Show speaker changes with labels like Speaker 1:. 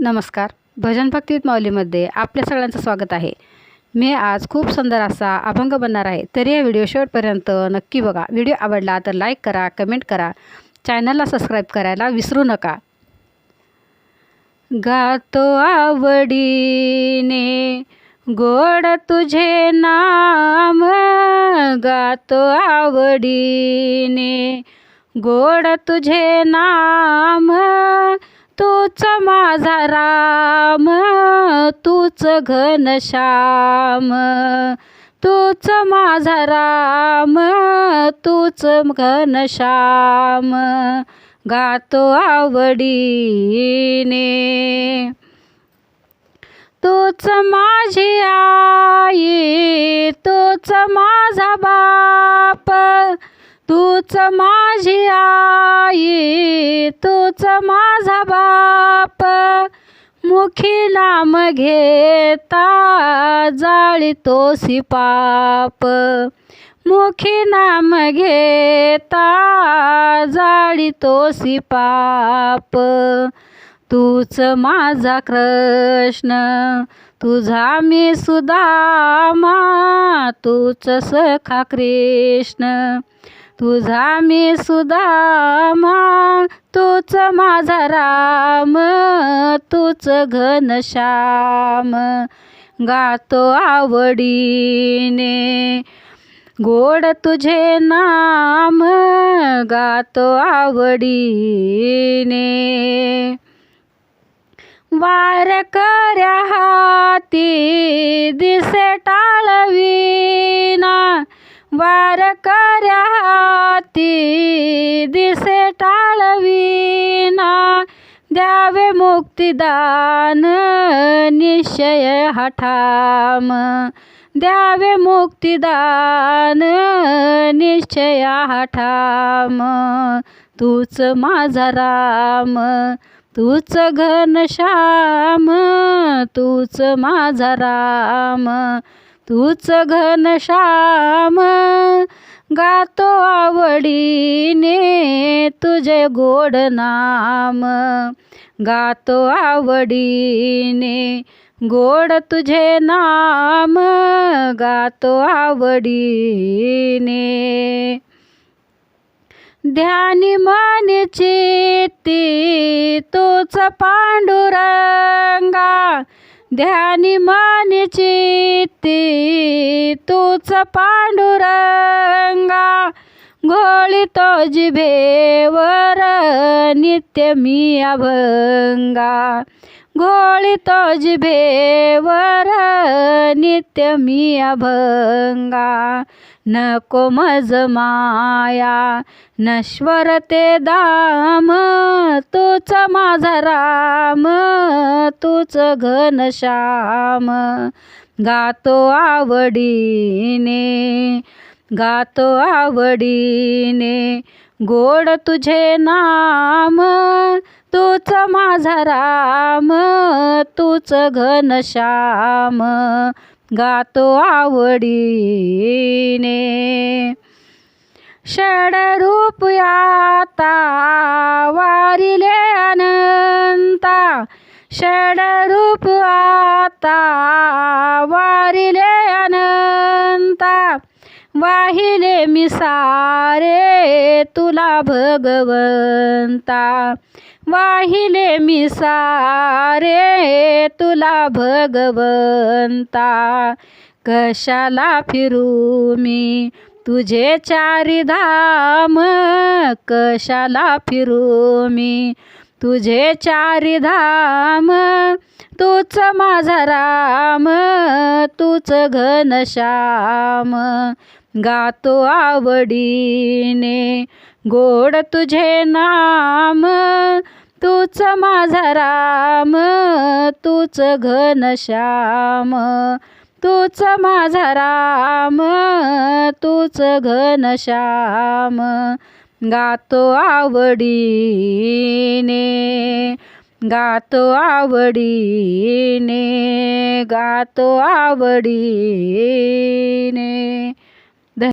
Speaker 1: नमस्कार. भजन भक्तीत माऊलीमध्ये आपल्या सगळ्यांचं स्वागत आहे. मी आज खूप सुंदर असा अभंग बनणार आहे. तरी या व्हिडिओ शेवटपर्यंत नक्की बघा. व्हिडिओ आवडला तर लाईक करा कमेंट करा. चॅनलला सबस्क्राईब करायला विसरू नका. गातो आवडीने गोड तुझे नाम. गातो आवडीने गोड तुझे नाम. तूच माझा राम तूच घनश्याम तूच माझा राम तूच घनश्याम गातो आवडीने. तूच माझी आई तूच माझा बाप. तूच माझी आई तूच माझा बाप. मुखी नाम घेता जाळीतोसी पाप मुखी नाम घेता जाळीतोसी पाप तूच माझा कृष्ण तुझा मी सुदामा तूच सखा कृष्ण. तुझा मी सुदामा तूच माझा राम तूच घनश्याम गातो आवडीने गोड तुझे नाम गातो आवडीने. वार कर्या हाती दिसे टाळवी वार कर्या हाती दिसे टाळवीना. द्यावे मुक्तिदान निश्चय हठाम. द्यावे मुक्तिदान निश्चय हठाम. तूच माझा राम तूच घनश्याम तूच माझा राम. तूच घनश्याम गातो आवडीने तुझे गोड नाम. गातो आवडीने गोड तुझे नाम. गातो आवडीने ध्यानी मन चित्ती तोच पांडुरंगा ध्यानी मन चित्ती तूच पांडुरंगा घोळी तो जिभेवर नित्य मी अभंगा. घोळी तो जिभेवर नित्य मी अभंगा. न कोमज माया नश्वर ते दाम तूच माझा राम तूच घनश्याम गातो आवडीने गातो आवडीने गोड तुझे नाम तूच माझा राम तूच घनश्याम गातो आवडीने. षडरूप आता वारिले अनंता. षडरूप आता वारिले वाहिले मी सारे तुला भगवंता. वाहिले मी सारे तुला भगवंता. कशाला फिरू मी? तुझे चारी धाम कशाला फिरू मी? तुझे चारी धाम तूच माझा राम तूच घनश्याम गातो आवडीने. गोड तुझे नाम तूच माझा राम तूच घनश्याम तूच माझा राम तूच घनश्याम गातो आवडीने गातो आवडीने गातो आवडीने.